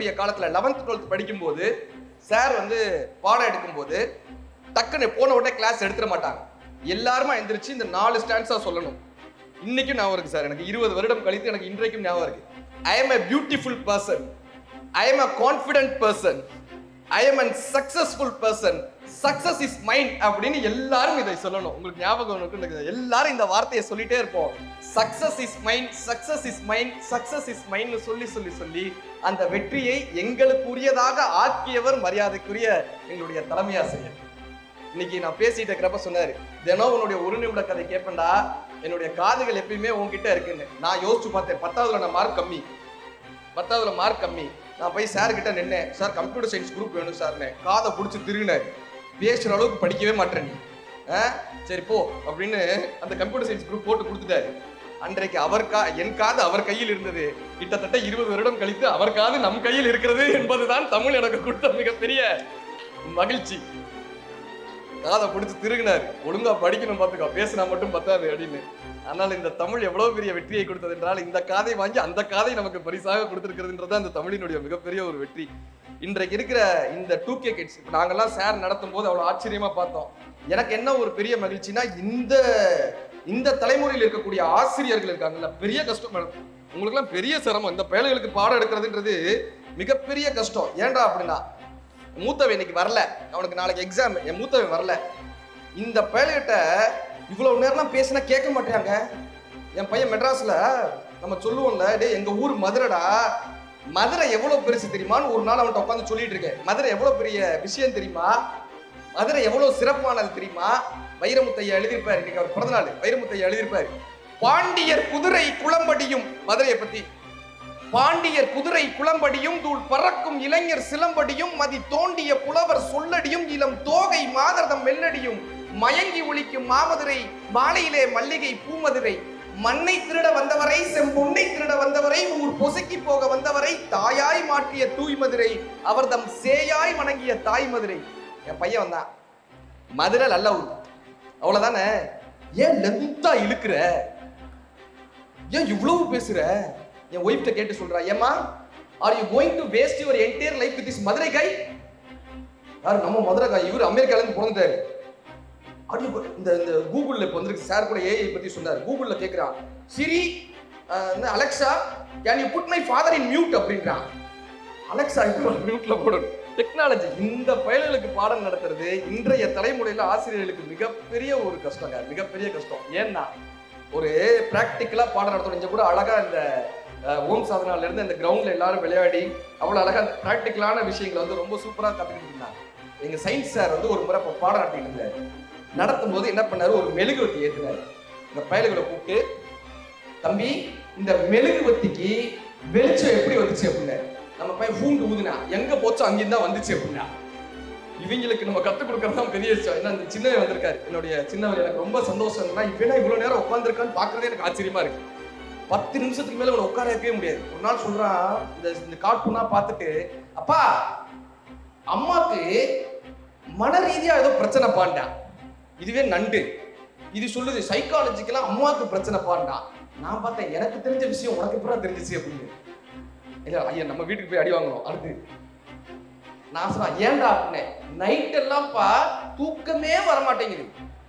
படிக்கக்கூடிய காலத்தில் eleventh twelfth படிக்கும்போது சார் வந்து பாடம் எடுக்கும்போது டக்குன்னு போன உடனே கிளாஸ் எடுத்துட மாட்டாங்க. எல்லாருமே எந்திரிச்சு இந்த நாலு ஸ்டாண்ட்ஸாக சொல்லணும். இன்னைக்கும் ஞாபகம் இருக்கு சார் எனக்கு இருபது வருடம் கழித்து எனக்கு இன்றைக்கும் ஞாபகம் இருக்கு. I am a beautiful person I am a confident person I am an successful person success is mind அப்படின்னு எல்லாரும் இதை சொல்லணும். உங்களுக்கு ஞாபகம் இருக்கு எல்லாரும் இந்த வார்த்தையை சொல்லிட்டே இருப்போம். Success is mind success is mind success is மைண்ட்னு சொல்லி சொல்லி சொல்லி அந்த வெற்றியை எங்களுக்குரியதாக ஆக்கியவர் மரியாதைக்குரிய எங்களுடைய தலைமை ஆசிரியர். இன்னைக்கு நான் பேசிட்டு இருக்கிறப்ப சொன்னாரு தினம் உன்னுடைய ஒரு நிமிட கதை கேட்பேன்டா என்னுடைய காதுகள் எப்பயுமே உங்ககிட்ட இருக்குன்னு. நான் யோசிச்சு பார்த்தேன் பத்தாவதுல நான் மார்க் கம்மி. பத்தாவதுல மார்க் கம்மி. நான் போய் சார் கிட்ட நின்னேன் சார் கம்ப்யூட்டர் சயின்ஸ் குரூப் வேணும் சார்னு காதை பிடிச்சி திருகினேன் பேசுகிற அளவுக்கு படிக்கவே மாட்டேன் நீ. ஆ? சரி போ. அப்படின்னு அந்த கம்ப்யூட்டர் சயின்ஸ் குரூப் போட்டு கொடுத்துட்டாரு. அன்றைக்கு அவர் கா என் காது அவர் கையில் இருந்தது. கிட்டத்தட்ட இருபது வருடம் கழித்து அவர் காது நம் கையில் இருக்கிறது என்பதுதான் தமிழ் எனக்கு கொடுத்த மிகப்பெரிய மகிழ்ச்சி. காதை பிடிச்சி திருகினார். ஒழுங்கா படிக்கணும் பார்த்துக்கோ பேசினா மட்டும் பத்தாது அப்படின்னு. ஆனால் இந்த தமிழ் எவ்வளவு பெரிய வெற்றியை கொடுத்தது என்றால் இந்த காதை வாங்கி அந்த காதை நமக்கு பரிசாக கொடுத்திருக்கிறதுன்றது அந்த தமிழினுடைய மிகப்பெரிய ஒரு வெற்றி. இன்றைக்கு இருக்கிற இந்த டூ கே கிட்ஸ் நாங்கெல்லாம் சார் நடத்தும் போது அவ்வளோ ஆச்சரியமா பார்த்தோம். எனக்கு என்ன ஒரு பெரிய மகிழ்ச்சினா இந்த இந்த தலைமுறையில் இருக்கக்கூடிய ஆசிரியர்கள் இருக்காங்கல்ல பெரிய கஷ்டம் உங்களுக்குலாம் பெரிய சிரமம். இந்த பயலுகளுக்கு பாடம் எடுக்கிறதுன்றது மிகப்பெரிய கஷ்டம். ஏன்டா அப்படின்னா மூத்தவன் இன்னைக்கு வரல. அவனுக்கு நாளைக்கு எக்ஸாம் என் மூத்தவன் வரல. இந்த பயலுகிட்ட இவ்வளவு நேரம்லாம் பேசினா கேட்க மாட்டாங்க என் பையன் மெட்ராஸ்ல நம்ம சொல்லுவோம்ல டேய் எங்க ஊர் மதுரைடா. மதுரை எவ்வளவு பெருசு தெரியுமான்னு ஒரு நாள் அவன்கிட்ட உட்காந்து சொல்லிட்டு இருக்கேன். மதுரை எவ்வளவு பெரிய விஷயம் தெரியுமா? மதுரை எவ்வளவு சிறப்பானது தெரியுமா? வைரமுத்தையா எழுதியிருப்பாரு இன்னைக்கு அவர் பிறந்தநாள் வைரமுத்தையா எழுதியிருப்பாரு. பாண்டியர் குதிரை குளம்படியும் மதுரையை பத்தி. பாண்டியர் குதிரை குளம்படியும் தூள் பறக்கும் இளைஞர் சிலம்படியும் மதி தோண்டிய புலவர் சொல்லடியும் இளம் தோகை மாதர்தம் மெல்லடியும் மயங்கி ஒழிக்கும் மாமதுரை மாலையிலே மல்லிகை பூமதுரை. மண்ணை திருட வந்தவரை செம்பொன்னை திருட வந்தவரை ஊர் பொசுக்கி போக வந்தவரை தாயாய் மாற்றிய தூய் மதுரை அவர் தம் சேயாய் வணங்கிய தாய் மதுரை. என் பையன் வந்தான். மதுரை நல்ல ஊர். அவ்வளவுதானே? ஏன் லென்த்தா இழுக்கிற? ஏன் இவ்வளவு பேசுற? என் ஒய்ஃப்ட கேட்டு சொல்றா ஏமா are you going to waste your entire life with this Madurai கை யார் நம்ம மதுரை காய் இவர் அமெரிக்காலேருந்து பிறந்துட்டாரு. ஆடியோ இந்த இந்த கூகுளில் இப்போ வந்துருக்கு. சார் கூட ஏஐ பற்றி சொன்னார். கூகுளில் கேட்குறான் Siri Alexa can you put my father in mute அப்படின்றான். அலெக்சா இப்போ மியூட்டில் போடணும். டெக்னாலஜி இந்த பயல்களுக்கு பாடம் நடத்துறது இன்றைய தலைமுறையில் ஆசிரியர்களுக்கு மிகப்பெரிய ஒரு கஷ்டங்க. மிகப்பெரிய கஷ்டம். ஏன்னா ஒரு ப்ராக்டிக்கலாக பாடம் நடத்தணும். கூட அழகாக இந்த ஓம் சாதனாலேருந்து இந்த கிரவுண்டில் எல்லாரும் விளையாடி அவ்வளோ அழகாக அந்த ப்ராக்டிக்கலான விஷயங்களை வந்து ரொம்ப சூப்பராக கற்றுக்கிட்டு இருந்தாங்க. எங்கள் சயின்ஸ் சார் வந்து ஒரு முறை இப்போ பாடம் நடத்திட்டு இருந்தார். நடத்தும் போது என்ன பண்ணாரு? ஒரு மெழுகுவத்தி ஏத்துனாரு. இந்த பயல்களை கூப்பிட்டு தம்பி இந்த மெழுகுவத்திக்கு வெளிச்சம் எப்படி வந்துச்சு அப்படின்னாரு நம்ம பையன் பூண்டு ஊதுனா எங்க போச்சோ அங்கிருந்து தான் வந்துச்சு அப்படின்னா. இவங்களுக்கு நம்ம கத்துக் கொடுக்கறது தான் பெரிய விஷயம். ஏன்னா இந்த சின்னவன் வந்திருக்காரு. என்னுடைய சின்னவர் எனக்கு ரொம்ப சந்தோஷம். என்னன்னா இவனா இவ்வளவு நேரம் உட்காந்துருக்கான்னு பாக்குறதே எனக்கு ஆச்சரியமா இருக்கு. பத்து நிமிஷத்துக்கு மேல இவனை உட்கார வைக்கவே முடியாது. ஒரு நாள் சொல்றான் இந்த இந்த கார்ட்டூனா பார்த்துட்டு அப்பா அம்மாக்கு மன ரீதியா ஏதோ பிரச்சனை பாண்டா. இதுவே நண்டு. இது சொல்லுது சைக்காலஜிக்கெல்லாம் அம்மாவுக்கு பிரச்சனை பாருடா. நான் பார்த்தேன் எனக்கு தெரிஞ்ச விஷயம் உனக்கு எப்பறம் தெரிஞ்சிச்சு? அப்படின்னு. இல்ல ஐயா நம்ம வீட்டுக்கு போய் அடி வாங்கணும். அடுத்து. நான் சொன்னேன் ஏன்டா? அப்படின்னேன். நைட் எல்லாம்ப்பா தூக்கமே வர மாட்டேங்குது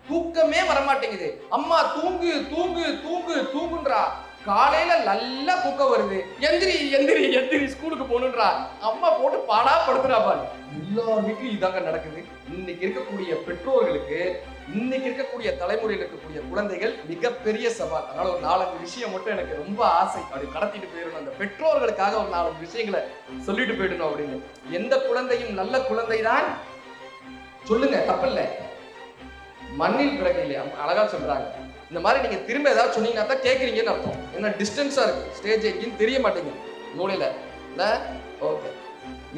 தூக்கமே வர மாட்டேங்குது அம்மா தூங்கு தூங்கு தூங்கு தூங்குன்றா. காலையில நல்லா பூக்க வருது. எந்திரி எந்திரி எந்திரி ஸ்கூலுக்கு போகணுன்றா. அம்மா போட்டு பாடா படுத்துறா பாரு. எல்லார் வீட்லயும் இதாங்க நடக்குது. இன்னைக்கு இருக்கக்கூடிய பெற்றோர்களுக்கு இன்னைக்கு இருக்கக்கூடிய தலைமுறையில் இருக்கக்கூடிய குழந்தைகள் மிகப்பெரிய சவால். அதனால ஒரு நாலஞ்சு விஷயம் மட்டும் எனக்கு ரொம்ப ஆசை. அப்படி கடத்திட்டு போயிடணும். அந்த பெற்றோர்களுக்காக ஒரு நாலஞ்சு விஷயங்களை சொல்லிட்டு போயிடணும் அப்படின்னு. எந்த குழந்தையும் நல்ல குழந்தைதான். சொல்லுங்க தப்பில்லை. மண்ணில் பிறகு அழகா சொல்றாங்க. இந்த மாதிரி நீங்கள் திரும்ப ஏதாவது சொன்னீங்கன்னா தான் கேட்குறீங்கன்னு அர்த்தம். ஏன்னா டிஸ்டன்ஸாக இருக்கு. ஸ்டேஜ் எங்கேயும் தெரிய மாட்டேங்குது. மூலையில இல்லை? ஓகே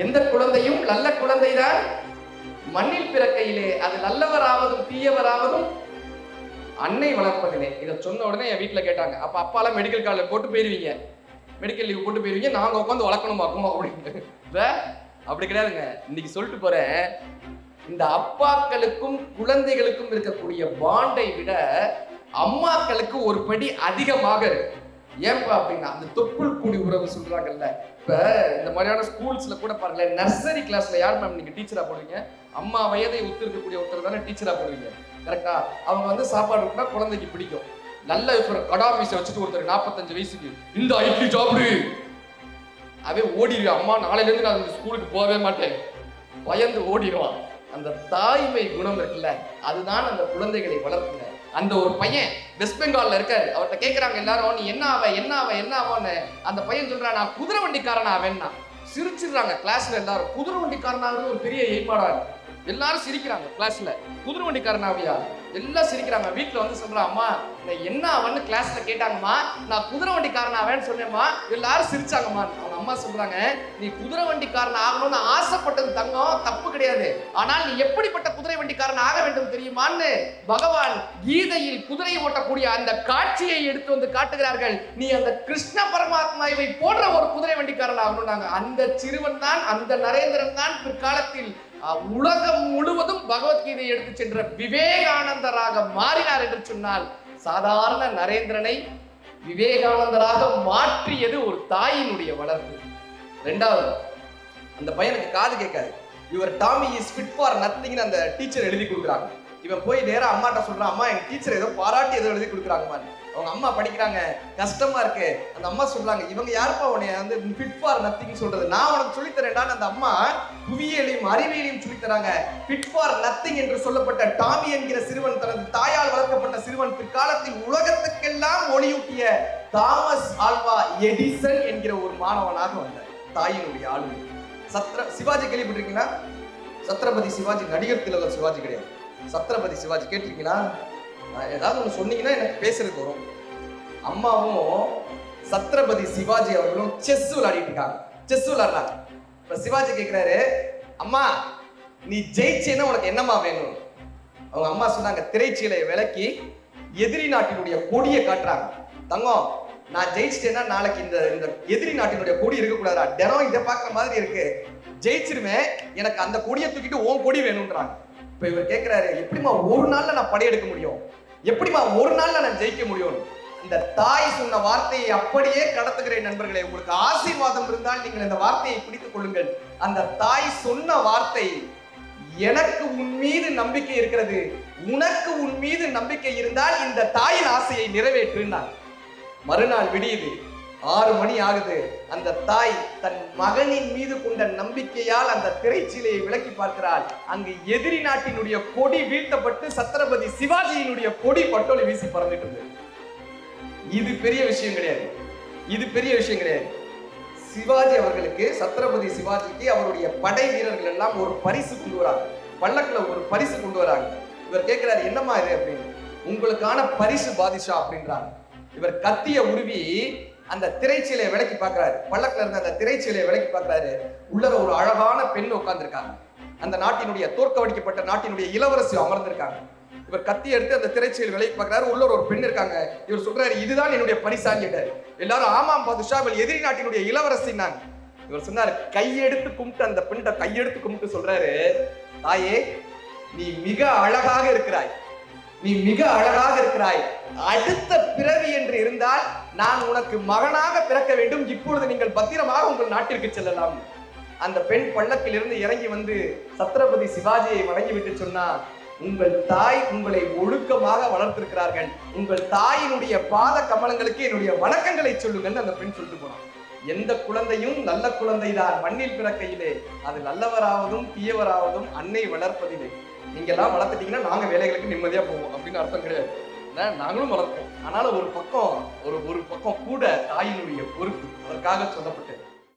எந்த குழந்தையும் நல்ல குழந்தைதான். மண்ணில் பிறக்கையிலே அது நல்லவராவதும் தீயவராவதும் அன்னை வளர்ப்பதிலே. இதை சொன்ன உடனே என் வீட்டில் கேட்டாங்க. அப்போ அப்பாலாம் மெடிக்கல் காலேஜ் போட்டு போயிருவீங்க. மெடிக்கல் லீவ் போட்டு போயிருவீங்க. நாங்கள் உட்காந்து வளர்க்கணுமாக்கும் அப்படின்னு. அப்படி கிடையாதுங்க. இன்னைக்கு சொல்லிட்டு போறேன். இந்த அப்பாக்களுக்கும் குழந்தைகளுக்கும் இருக்கக்கூடிய பாண்டை விட அம்மாக்களுக்கு ஒரு படி அதிகமாக இருக்கு. ஏன்பா அப்படின்னா அந்த தொப்புள் கூடி உறவு சொல்றாங்கல்ல. இப்ப இந்த மாதிரியான ஸ்கூல்ஸ்ல கூட பாருங்களேன் நர்சரி கிளாஸ்ல யார் மேம் நீங்க டீச்சரா போடுவீங்க? அம்மா வயதை ஒத்து இருக்கக்கூடிய ஒருத்தர் தானே டீச்சரா போடுவீங்க. கரெக்டா அவங்க வந்து சாப்பாடு கொடுத்தா குழந்தைக்கு பிடிக்கும். நல்ல ஒரு கடா மீசை வச்சுட்டு ஒருத்தர் நாற்பத்தஞ்சு வயசுக்கு இந்த ஐடி சாப்பிடு அவே ஓடிடுவான் அம்மா நாளையில இருந்து நான் அந்த ஸ்கூலுக்கு போகவே மாட்டேன். பயந்து ஓடிடுவான் அந்த தாய்மை குணம் இருக்குல்ல அதுதான் அந்த குழந்தைகளை வளர்க்குங்க. அந்த ஒரு பையன் வெஸ்ட் பெங்கால்ல இருக்காரு. அவர்கிட்ட கேட்குறாங்க எல்லாரும் நீ என்ன ஆவ என்ன ஆவ என்ன ஆவன்னு? அந்த பையன் சொல்றான் நான் குதிரை வண்டிக்காரன் ஆவேன்னா. சிரிச்சிடுறாங்க கிளாஸ்ல எல்லாரும். குதிரை வண்டிக்காரனாகிறது ஒரு பெரிய ஏற்பாடாக இருக்கு. எல்லாரும் சிரிக்கிறாங்க கிளாஸ்ல குதிரை வண்டிக்காரன் ஆவியா எல்லாம் சிரிக்கிறாங்க. வீட்டில் வந்து சொல்றான் அம்மா நான் என்ன ஆவன்னு கிளாஸ்ல கேட்டாங்கம்மா. நான் குதிரை வண்டிக்காரன் ஆவேன்னு சொன்னேம்மா. எல்லாரும் சிரிச்சாங்கம்மா. அவங்க அம்மா சொல்றாங்க நீ குதிரை வண்டிக்காரன் ஆகணும்னு ஆசைப்பட்டது தங்கம் தப்பு கிடையாது. ஆனால் நீ எப்படிப்பட்ட குதிரை வண்டிக்காரன் ஆக வேண்டும் தெரியுமான்னு? பகவான் கீதையில் குதிரை ஓட்டக்கூடிய அந்த காட்சியை எடுத்து வந்து காட்டுகிறார்கள். நீ அந்த கிருஷ்ண பரமாத்மாவை போன்ற ஒரு குதிரை வண்டிக்காரன் ஆகணும்னாங்க. அந்த சிறுவன் தான் அந்த நரேந்திரன் தான் பிற்காலத்தில் உலகம் முழுவதும் பகவத்கீதை எடுத்து சென்ற விவேகானந்தராக மாறினார் என்று சொன்னால் சாதாரண நரேந்திரனை விவேகானந்தராக மாற்றியது ஒரு தாயினுடைய வளர்ப்பு. ரெண்டாவது அந்த பையனுக்கு காது கேட்காது. இவர் டாமி இஸ் ஃபிட் ஃபார் நத்திங்னு அந்த டீச்சர் எழுதி கொடுக்குறாங்க. இவன் போய் நேராக அம்மாட்ட சொல்றான் அம்மா எங்க டீச்சர் ஏதோ பாராட்டி ஏதோ எழுதி கொடுக்குறாங்கம்மா அவங்க அம்மா படிக்கிறாங்க கஷ்டமா இருக்கு. அந்த அம்மா சொல்றாங்க இவங்க யாருப்பா உனைய வந்து ஃபிட் ஃபார் நத்திங் சொல்றது? நான் உனக்கு சொல்லித்தரேன்டான்னு அந்த அம்மா புவியியலையும் அறிவியலையும் சொல்லித் தராங்க. ஃபிட் ஃபார் நத்திங் என்று சொல்லப்பட்ட டாமி என்கிற சிறுவன் தனது தாயால் வளர்க்கப்பட்ட சிறுவன் பிற்காலத்தில் உலகத்துக்கெல்லாம் ஒளியூட்டிய தாமஸ் ஆல்வா எடிசன் என்கிற ஒரு மாணவனாக வந்தார். தாயினுடைய ஆளுமை. சத்ர சிவாஜி கேள்விப்பட்டிருக்கீங்களா? சத்ரபதி சிவாஜி நடிகர் திலகர் சிவாஜி கிடையாது. சத்ரபதி சிவாஜி கேட்டிருக்கீங்களா? நான் ஏதாவது ஒன்று சொன்னீங்கன்னா எனக்கு பேசுறதுக்கு வரும். அம்மாவும் சத்ரபதி சிவாஜி அவர்களும் செஸ் விளையாடிட்டு இருக்காங்க. செஸ் விளையாடுறாங்க இப்போ சிவாஜி கேட்குறாரு அம்மா நீ ஜெயிச்சேன்னா உனக்கு என்னம்மா வேணும்? அவங்க அம்மா சொன்னாங்க திரைச்சீலையை விலக்கி எதிரி நாட்டினுடைய கொடியை காட்டுறாங்க. தங்கம் நான் ஜெயிச்சிட்டேன்னா நாளைக்கு இந்த இந்த எதிரி நாட்டினுடைய கொடி இருக்கக்கூடாதா தினம் இதை பார்க்குற மாதிரி இருக்கு. ஜெயிச்சிருவேன். எனக்கு அந்த கொடியை தூக்கிட்டு உன் கொடி வேணும்ன்றாங்க. இப்போ இவர் கேட்குறாரு எப்படிம்மா ஒரு நாள்ல நான் படையெடுக்க முடியும்? எப்படிம்மா ஒரு நாள்ல நான் ஜெயிக்க முடியும்? இந்த தாய் சொன்ன வார்த்தையை அப்படியே கடத்துகிறேன் நண்பர்களே. உங்களுக்கு ஆசீர்வாதம் இருந்தால் நீங்கள் இந்த வார்த்தையை பிடித்துக் கொள்ளுங்கள். அந்த தாய் சொன்ன வார்த்தை எனக்கு உன் மீது நம்பிக்கை இருக்கிறது. உனக்கு உன் மீது நம்பிக்கை இருந்தால் இந்த தாயின் ஆசையை நிறைவேற்றுனார். மறுநாள் விடியுது. ஆறு மணி ஆகுது. அந்த தாய் தன் மகனின் மீது கொண்ட நம்பிக்கையால் அந்த திரைச்சீலையை விலக்கி பார்க்கிறாள். அங்கு எதிரி நாட்டினுடைய கொடி வீழ்த்தப்பட்டு சத்ரபதி சிவாஜியினுடைய கொடி பட்டோலி வீசி பறந்துட்டு இருந்தது. இது பெரிய விஷயம் கிடையாது. இது பெரிய விஷயம் கிடையாது. சிவாஜி அவர்களுக்கு சத்ரபதி சிவாஜிக்கு அவருடைய படை வீரர்கள் எல்லாம் ஒரு பரிசு கொண்டு வராங்க. பல்லக்கில் ஒரு பரிசு கொண்டு வராங்க. இவர் கேட்கிறாரு என்னம்மா இது? அப்படின்னு. உங்களுக்கான பரிசு பாதிஷா அப்படின்றாங்க. இவர் கத்திய உருவி அந்த திரைச்சீலையை விலக்கி பார்க்கறாரு. பல்லக்குல இருந்த அந்த திரைச்சீலையை விலக்கி பார்க்கறாரு. உள்ளர ஒரு அழகான பெண் உட்கார்ந்துருக்காங்க. அந்த நாட்டினுடைய தோற்கவடிக்கப்பட்ட நாட்டினுடைய இளவரசி அமர்ந்திருக்காங்க. இவர் கத்தி எடுத்து அந்த திரைச்சீலை விலைக்கு பார்க்கறாரு. உள்ள ஒரு பெண் இருக்காங்க. இவர் சொல்றாரு இதுதான் என்னுடைய பரிசான்னு எல்லாரும் ஆமாம் பாதுஷா இவள் எதிரி நாட்டினுடைய இளவரசின்னாங்க. இவர் சொன்னார் கையெடுத்து கும்பிட்டு அந்த பெண்ணிட்ட கையெடுத்து கும்பிட்டு சொல்றாரு தாயே நீ மிக அழகாக இருக்கிறாய். நீ மிக அழகாக இருக்கிறாய். அடுத்த பிறவி என்று இருந்தால் நான் உனக்கு மகனாக பிறக்க வேண்டும். இப்பொழுது நீங்கள் பத்திரமாக உங்கள் நாட்டிற்கு செல்லலாம். அந்த பெண் பள்ளத்திலிருந்து இறங்கி வந்து சத்ரபதி சிவாஜியை வணங்கிவிட்டு சொன்னா உங்கள் தாய் உங்களை ஒழுக்கமாக வளர்த்திருக்கிறார்கள். உங்கள் தாயினுடைய பாத கமலங்களுக்கு என்னுடைய வணக்கங்களை சொல்லுங்கள் அந்த பெண் சொல்லிட்டு போனான் எந்த குழந்தையும் நல்ல குழந்தைதான். மண்ணில் பிறக்கையிலே. அது நல்லவராவதும் தீயவராவதும் அன்னை வளர்ப்பதிலே. நீங்கள்லாம் வளர்த்துட்டீங்கன்னா நாங்க வேலைகளுக்கு நிம்மதியா போவோம் அப்படின்னு அர்த்தம் கிடையாது. ஏன்னா, நாங்களும் வளர்ப்போம். ஆனாலும் ஒரு பக்கம் ஒரு ஒரு பக்கம் கூட தாயினுடைய பொறுப்பு அதற்காக சொல்லப்பட்டது.